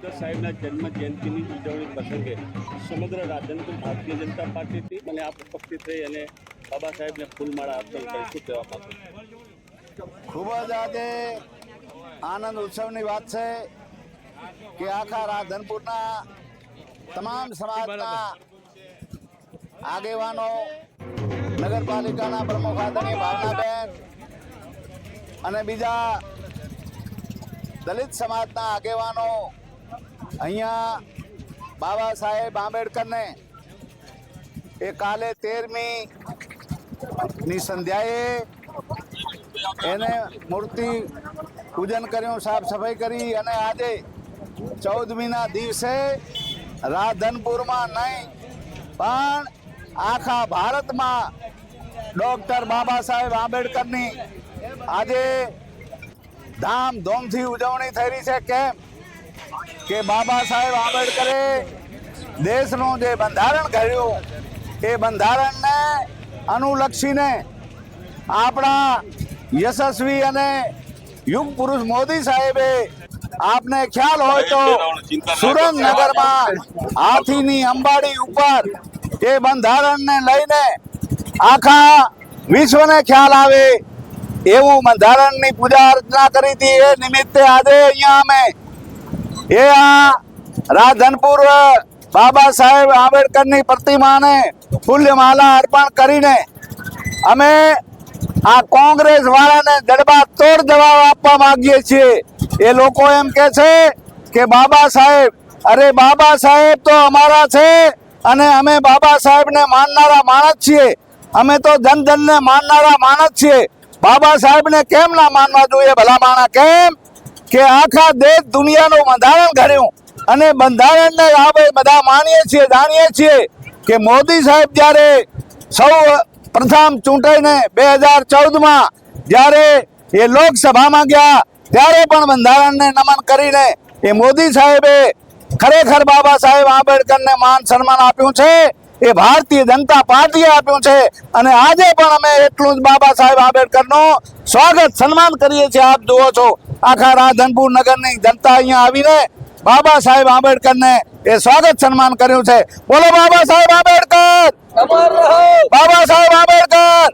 આંબેડકર સાહેબના જન્મ જયંતિની ઉજવણી પ્રસંગે સમગ્ર રાજ્યની ભારતીય જનતા પાર્ટીથી મને આપ ઉપસ્થિત રહી અને બાબા સાહેબને ફૂલમાળા અર્પણ કરી શું કહેવા માંગુ ખૂબ જ આજે આનંદ ઉત્સવની વાત છે કે આખા રાધનપુરના તમામ સમાજના આગેવાનો, નગરપાલિકાના પ્રમુખ આદરણીય ભાવનાબેન અને બીજા દલિત સમાજના આગેવાનો અહીંયા બાબા સાહેબ આંબેડકરને એ કાલે તેરમી ની સંધ્યાએ એને મૂર્તિ પૂજન કર્યું, સાફ સફાઈ કરી અને આજે ચૌદમીના દિવસે રાધનપુરમાં નહીં, પણ આખા ભારતમાં ડૉક્ટર બાબા સાહેબ આંબેડકરની આજે ધામધૂમથી ઉજવણી થઈ રહી છે. કેમ? કે બાબા સાહેબ આંબેડકરે દેશનું જે બંધારણ ઘડ્યું એ બંધારણને અનુલક્ષીને આપણા યશસ્વી અને યુગ પુરુષ મોદી સાહેબે આપને ખ્યાલ હોય તો સુરેન્દ્રનગરમાં હાથીની અંબાડી ઉપર એ બંધારણને લઈને આખા વિશ્વને ખ્યાલ આવે એવું બંધારણની પૂજા અર્ચના કરી હતી. એ નિમિત્તે આજે અહીંયા અમે એ આ રાધનપુર બાબા સાહેબ આંબેડકરની પ્રતિમાને ફૂલ્યમાલા અર્પણ કરીને અમે આ કોંગ્રેસ વાળાને જડબા તોડ જવાબ આપવા માંગીએ છીએ. એ લોકો એમ કે છે કે, બાબા સાહેબ, અરે બાબા સાહેબ તો અમારા છે અને અમે બાબા સાહેબને માનનારા માણસ છીએ. અમે તો જન જનને માનનારા માણસ છીએ. બાબા સાહેબને કેમ ના માનવા જોઈએ? ભલા માણા કેમ? કે આખા દેશ દુનિયાનું બંધારણ ઘડ્યું. અને બંધારણને આપણે બધા માનીએ છીએ, જાણીએ છીએ કે મોદી સાહેબ જ્યારે સૌ પ્રથમ ચૂંટાઈને બે હજાર ચૌદમાં જ્યારે એ લોકસભામાં ગયા, ત્યારે પણ બંધારણને નમન કરીને એ મોદી સાહેબે ખરેખર બાબા સાહેબ આંબેડકરને માન સન્માન આપ્યું છે, એ ભારતીય જનતા પાર્ટીએ આપ્યું છે, અને આજે પણ અમે એટલું જ બાબા સાહેબ આંબેડકરનું સ્વાગત સન્માન કરીએ છીએ. આપ જુઓ છો આખા રાધનપુર નગરની જનતા અહીંયા આવીને બાબા સાહેબ આંબેડકરને એ સ્વાગત સન્માન કર્યું છે. બોલો બાબા સાહેબ આંબેડકર! બાબા સાહેબ આંબેડકર!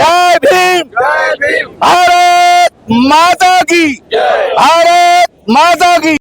જય ભીમ! ભારત માતા કી! ભારત માતા કી!